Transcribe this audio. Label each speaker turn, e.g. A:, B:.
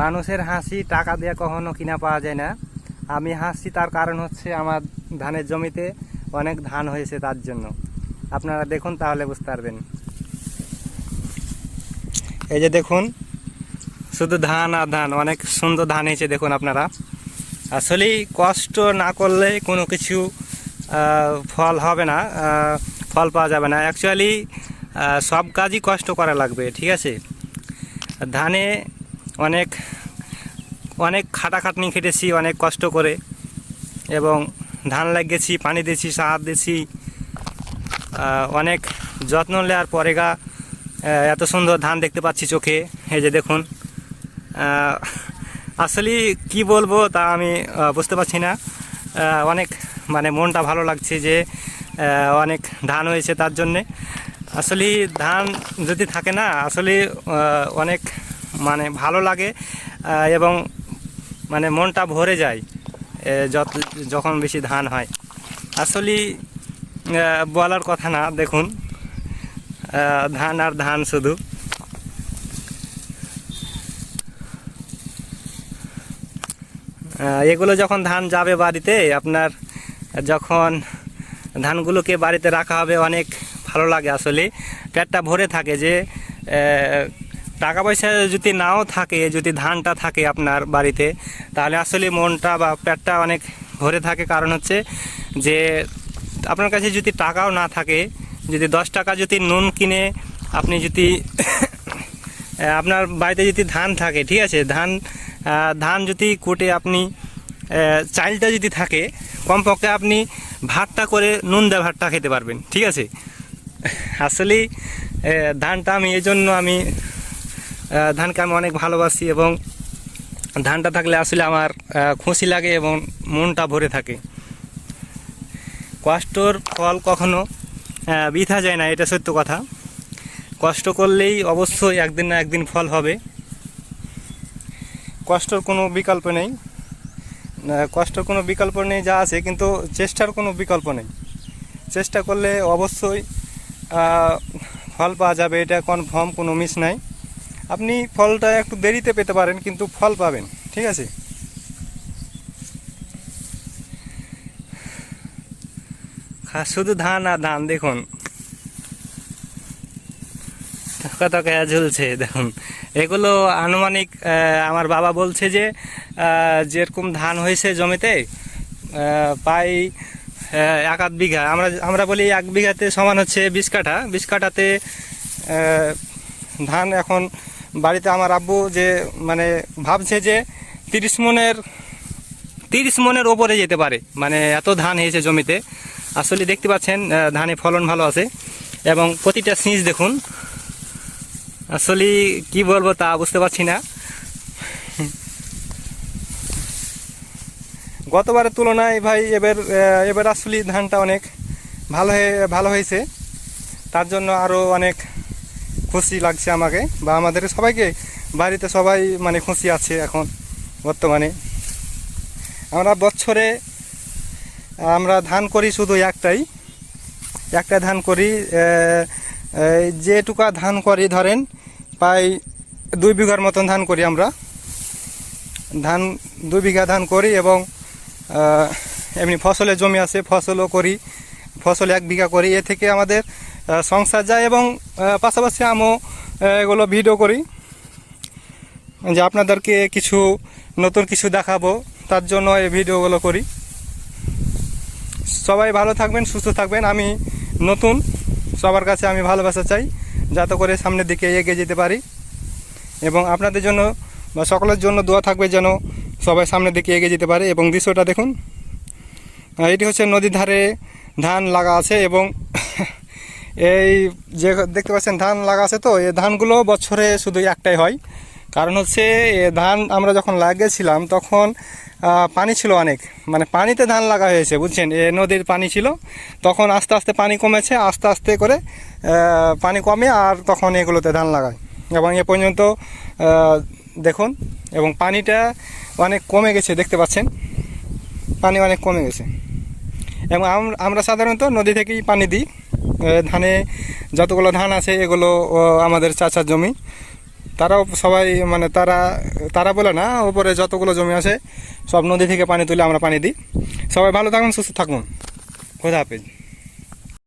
A: মানুষের হাসি টাকা দিয়ে কখনো কিনা পাওয়া যায় না। আমি হাসছি তার কারণ হচ্ছে আমার ধানের জমিতে অনেক ধান হয়েছে তার জন্য। আপনারা দেখুন তাহলে বুঝতে পারবেন। এই যে দেখুন, শুধু ধান আর ধান, অনেক সুন্দর ধান হয়েছে দেখুন আপনারা। আসলে কষ্ট না করলে কোনো কিছু ফল হবে না ফল পাওয়া যাবে না। অ্যাকচুয়ালি সব কাজই কষ্ট করা লাগবে, ঠিক আছে? ধানে অনেক অনেক খাটাখাটনি খেটেছি, অনেক কষ্ট করে। এবং ধান লাগিয়েছি, পানি দিয়েছি, সার দিয়েছি। অনেক যত্ন নেওয়ার পরে গা এত সুন্দর ধান দেখতে পাচ্ছি চোখে। এই যে দেখুন। আসলে কি বলব তা আমি বুঝতে পারছি না। অনেক মানে মনটা ভালো লাগছে যে অনেক ধান হয়েছে তার জন্যে। আসলে ধান যদি থাকে না, আসলে অনেক মানে ভালো লাগে এবং মানে মনটা ভরে যায় যত, যখন বেশি ধান হয়। আসলে বলার কথা না, দেখুন ধান আর ধান শুধু। এগুলো যখন ধান যাবে বাড়িতে, আপনার যখন ধানগুলোকে বাড়িতে রাখা হবে, অনেক ভালো লাগে আসলে। পেটটা ভরে থাকে যে টাকা পয়সা যদি নাও থাকে, যদি ধানটা থাকে আপনার বাড়িতে, তাহলে আসলে মনটা বা পেটটা অনেক ভরে থাকে। কারণ হচ্ছে যে, আপনার কাছে যদি টাকাও না থাকে, যদি দশ টাকা যদি নুন কিনে আপনি যদি আপনার বাড়িতে যদি ধান থাকে, ঠিক আছে? ধান ধান যদি কুটে আপনি চাইলটা যদি থাকে, কমপক্ষে আপনি ভাতটা করে নুন দেওয়া ভাতটা খেতে পারবেন, ঠিক আছে? আসলে ধানটা আমি এই জন্য আমি ধানকে আমি অনেক ভালোবাসি এবং ধানটা থাকলে আসলে আমার খুশি লাগে এবং মনটা ভরে থাকে। কষ্টর ফল কখনো বৃথা যায় না, এটা সত্য কথা। কষ্ট করলেই অবশ্যই একদিন না একদিন ফল হবে। কষ্টর কোনো বিকল্প নেই। কষ্টর কোনো বিকল্প নেই, যা আছে, কিন্তু চেষ্টার কোনো বিকল্প নেই। চেষ্টা করলে অবশ্যই ফল পাওয়া যাবে, এটা কনফার্ম কোনো মিস নাই। আপনি ফলটা একটু দেরিতে পেতে পারেন, কিন্তু ফল পাবেন, ঠিক আছে? শুধু ধান আর ধান, দেখুন। কত কেয়া ঝুলছে, দেখুন। এগুলো আনুমানিক আমার বাবা বলছে যে যেরকম ধান হয়েছে জমিতে প্রায় এক আধ বিঘা। আমরা আমরা বলি এক বিঘাতে সমান হচ্ছে বিশ কাঠা। বিশ কাঠাতে ধান এখন বাড়িতে আমার আব্বু যে মানে ভাবছে যে তিরিশ মনের তিরিশ মনের ওপরে যেতে পারে। মানে এত ধান হয়েছে জমিতে। আসলে দেখতে পাচ্ছেন ধানে ফলন ভালো আছে। এবং প্রতিটা সিঁচ দেখুন। আসলে কি বলব তা বুঝতে পারছি না। গতবারের তুলনায় ভাই এবার এবার আসলে ধানটা অনেক ভালো হয়ে, ভালো হয়েছে। তার জন্য আরও অনেক খুশি লাগছে আমাকে বা আমাদের সবাইকে, বাড়িতে সবাই মানে খুশি আছে এখন বর্তমানে। আমরা বছরে, আমরা ধান করি শুধু একটাই। একটা ধান করি যেটুকা ধান করি ধরেন, প্রায় দুই বিঘার মতন ধান করি আমরা। ধান, দুই বিঘা ধান করি এবং এমনি ফসলের জমি আছে, ফসলও করি, ফসল এক বিঘা করি। এ থেকে আমাদের সংসার যায় এবং পাশাপাশি আমিও এগুলো ভিডিও করি। যে আপনাদেরকে কিছু, নতুন কিছু দেখাবো, তার জন্য এই ভিডিওগুলো করি। সবাই ভালো থাকবেন, সুস্থ থাকবেন। আমি নতুন, সবার কাছে আমি ভালোবাসা চাই, যাতে করে সামনের দিকে এগিয়ে যেতে পারি। এবং আপনাদের জন্য, বা সকলের জন্য দোয়া থাকবে যেন সবাই সামনের দিকে এগিয়ে যেতে পারে। এবং দৃশ্যটা দেখুন। এটি হচ্ছে নদীর ধারে ধান লাগা আছে এবং এই যে দেখতে পাচ্ছেন, ধান লাগা আছে তো, এই ধানগুলো বছরে শুধু একটাই হয়। কারণ হচ্ছে, এ ধান আমরা যখন লাগিয়েছিলাম, তখন পানি ছিল অনেক। মানে পানিতে ধান লাগা হয়েছে, বুঝছেন? এ নদীর পানি ছিল। তখন আস্তে আস্তে পানি কমেছে, আস্তে আস্তে করে পানি কমে আর তখন এগুলোতে ধান লাগায়। এবং এ পর্যন্ত দেখুন, এবং পানিটা অনেক কমে গেছে, দেখতে পাচ্ছেন? পানি অনেক কমে গেছে। এবং আমরা সাধারণত নদী থেকেই পানি দিই। ধানে যতগুলো ধান আছে, এগুলো আমাদের চাচার জমি। তারাও সবাই মানে তারা তারা বলে না ওপরে যতগুলো জমি আছে, সব নদী থেকে পানি তুলে আমরা পানি দিই। সবাই ভালো থাকুন, সুস্থ থাকুন। খোদা হাফেজ।